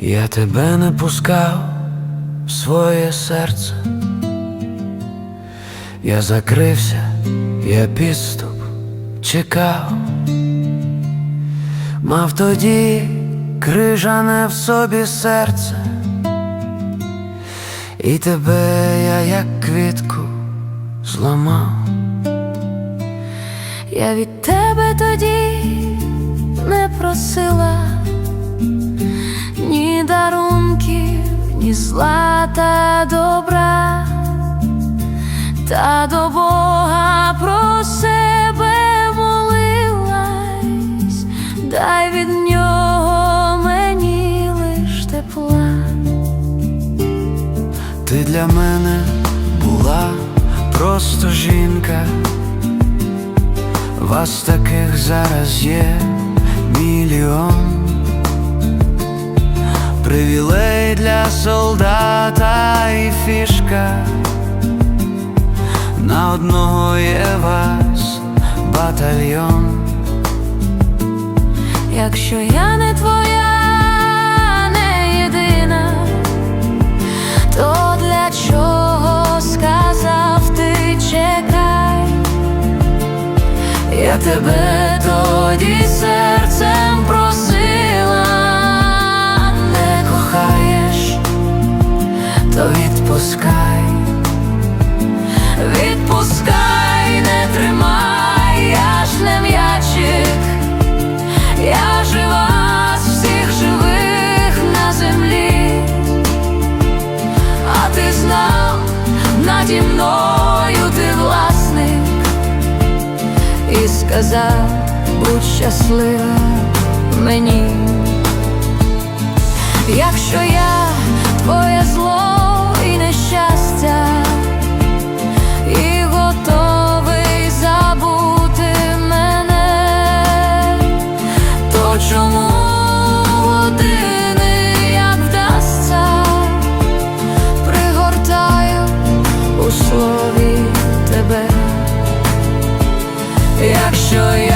Я тебе не пускав в своє серце, я закрився, я підступ чекав, мав тоді крижане в собі серце, і тебе я як квітку зламав. Я від тебе тоді не просила злата добра, та до Бога про себе молилась, дай від нього мені лиш тепла. Ти для мене була просто жінка, вас таких зараз є мільйон. Для солдата і фішка. На одного є вас батальйон. Якщо я не твоя, не єдина, то для чого сказав ти чекай? Я тебе тоді серцем відпускай, відпускай, не тримай, я ж не м'ячик, я жива з всіх живих на землі, а ти знав, наді мною ти власник, і сказав, будь щаслива мені, якщо я якщо